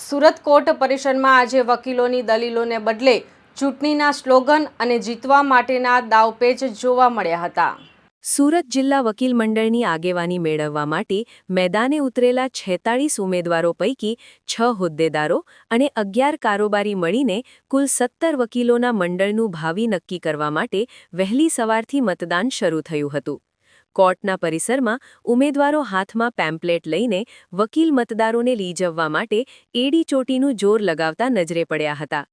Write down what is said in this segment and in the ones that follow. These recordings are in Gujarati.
સુરત કોર્ટ પરિસરમાં આજે વકીલોની દલીલોને બદલે ચૂંટણીના સ્લોગન અને જીતવા માટેના દાવપેચ જોવા મળ્યા હતા. સુરત જિલ્લા વકીલ મંડળની આગેવાની મેળવવા માટે મેદાને ઉતરેલા છેતાળીસ ઉમેદવારો પૈકી છ હોદ્દેદારો અને અગિયાર કારોબારી મળીને કુલ સત્તર વકીલોના મંડળનું ભાવિ નક્કી કરવા માટે વહેલી સવારથી મતદાન શરૂ થયું હતું. કોર્ટના પરિસરમાં ઉમેદવારો હાથમાં પેમ્પલેટ લઈને વકીલ મતદારોને લીજવવા માટે એડી ચોટીનું જોર લગાવતા નજરે પડ્યા હતા.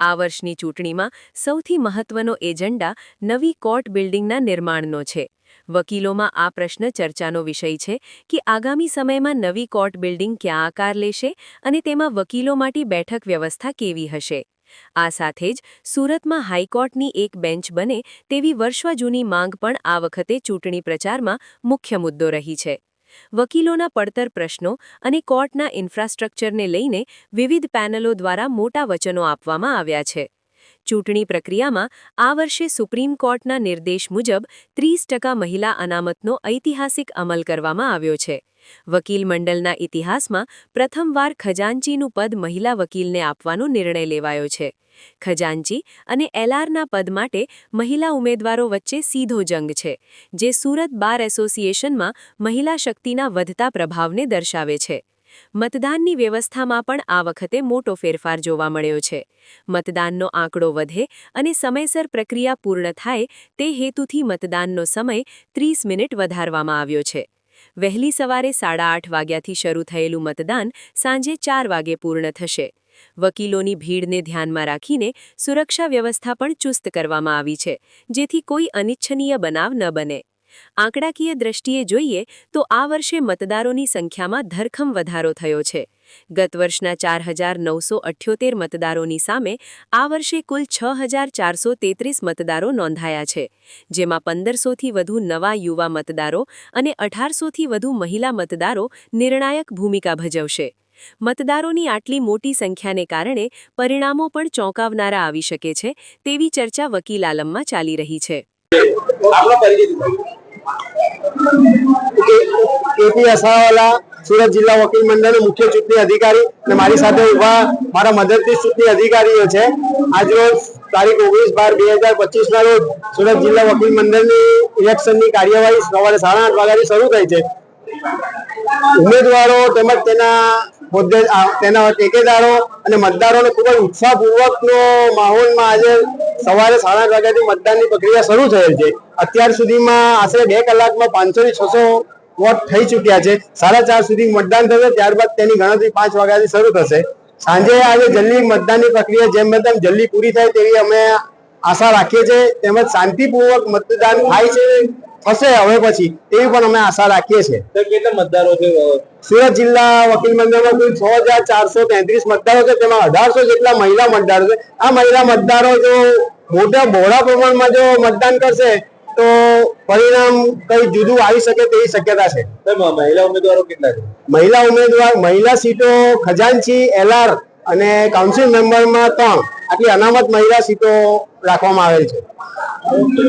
આ વર્ષની ચૂંટણીમાં સૌથી મહત્વનો એજન્ડા નવી કોર્ટ બિલ્ડિંગના નિર્માણનો છે. વકીલોમાં આ પ્રશ્ન ચર્ચાનો વિષય છે કે આગામી સમયમાં નવી કોર્ટ બિલ્ડિંગ ક્યાં આકાર લેશે અને તેમાં વકીલો માટે બેઠક વ્યવસ્થા કેવી હશે. આ સાથે જ સુરતમાં હાઈકોર્ટની એક બેન્ચ બને તેવી વર્ષો જૂની માંગ પણ આ વખતે ચૂંટણી પ્રચારમાં મુખ્ય મુદ્દો રહી છે. વકીલોના પડતર પ્રશ્નો અને કોર્ટના ઇન્ફ્રાસ્ટ્રક્ચરને લઈને વિવિધ પેનલો દ્વારા મોટા વચનો આપવામાં આવ્યા છે. ચૂંટણી પ્રક્રિયામાં આ વર્ષે સુપ્રીમ કોર્ટના નિર્દેશ મુજબ ત્રીસ મહિલા અનામતનો ઐતિહાસિક અમલ કરવામાં આવ્યો છે. વકીલ મંડળના ઇતિહાસમાં પ્રથમવાર ખજાનચીનું પદ મહિલા વકીલને આપવાનો નિર્ણય લેવાયો છે. ખજાનચી અને એલઆરના પદ માટે મહિલા ઉમેદવારો વચ્ચે સીધો જંગ છે, જે સુરત બાર એસોસિએશનમાં મહિલા શક્તિના વધતા પ્રભાવને દર્શાવે છે. મતદાનની વ્યવસ્થામાં પણ આ વખતે મોટો ફેરફાર જોવા મળ્યો છે. મતદાનનો આંકડો વધે અને સમયસર પ્રક્રિયા પૂર્ણ થાય તે હેતુથી મતદાનનો સમય ત્રીસ મિનિટ વધારવામાં આવ્યો છે. વહેલી સવારે સાડા આઠ વાગ્યાથી શરૂ થયેલું મતદાન સાંજે ચાર વાગે પૂર્ણ થશે. વકીલોની ભીડને ધ્યાનમાં રાખીને સુરક્ષા વ્યવસ્થા પણ ચુસ્ત કરવામાં આવી છે, જેથી કોઈ અનિચ્છનીય બનાવ ન બને. આંકડાકીય દ્રષ્ટિએ જોઈએ તો આ વર્ષે મતદારોની સંખ્યામાં ધરખમ વધારો થયો છે. ગત વર્ષના ચાર હજાર નવસો અઠ્યોતેર મતદારોની સામે આ વર્ષે કુલ છ હજાર ચારસો તેત્રીસ મતદારો નોંધાયા છે, જેમાં પંદરસોથી વધુ નવા યુવા મતદારો અને અઢારસોથી વધુ મહિલા મતદારો નિર્ણાયક ભૂમિકા ભજવશે. મતદારોની આટલી મોટી સંખ્યાને કારણે પરિણામો પણ ચોંકાવનારા આવી શકે છે તેવી ચર્ચા વકીલ આલમમાં ચાલી રહી છે. સુરત જિલ્લા વકીલ મંડળનો મુખ્ય ચૂંટણી અધિકારી અને મારી સાથે ઊભા મારા મદદનીશ ચૂંટણી અધિકારીઓ છે. આજરોજ તારીખ ઓગણીસ બાર બે હજાર પચીસ ના રોજ સુરત જિલ્લા વકીલ મંડળની ઇલેક્શનની કાર્યવાહી સવારે સાડા આઠ વાગ્યાથી શરૂ થઈ છે. ઉમેદવારો તેમજ તેના હોદ્દે તેના ટેકેદારો અને મતદારોને ખૂબ જ ઉત્સાહપૂર્વકનો માહોલમાં આજે સવારે સાડા આઠ વાગ્યાથી મતદાનની પ્રક્રિયા શરૂ થયેલ છે. અત્યાર સુધીમાં આશરે બે કલાકમાં પાંચસો થી છસો વોટ થઈ ચૂક્યા છે. સાડા ચાર સુધી મતદાન થશે, ત્યારબાદ તેની ગણતરી પાંચ વાગ્યાથી શરૂ થશે. સાંજે આજે જલ્દી મતદાનની પ્રક્રિયા, જેમ તેમ જલ્દી પૂરી થાય તેવી અમે આશા રાખીએ છીએ તેમજ શાંતિપૂર્વક મતદાન થાય છે થશે હવે પછી તેવી પણ અમે આશા રાખીએ છીએ. કેટલા મતદારો છે સુરત જિલ્લા વકીલ મંડળમાં કુલ છ હજાર ચારસો તેત્રીસ મતદારો છે તેમાં અઢારસો જેટલા મહિલા મતદારો છે. આ મહિલા મતદારો જો મોટા બહોળા પ્રમાણમાં જો મતદાન કરશે તો પરિણામ કઈ જુદું આવી શકે તેવી શક્યતા છે. મહિલા ઉમેદવારો કેટલા છે? મહિલા ઉમેદવાર મહિલા સીટો ખજાનચી એલઆર અને કાઉન્સિલ મેમ્બરમાં ત્રણ. આટલી અનામત મહિલા સીટો રાખવામાં આવેલ છે.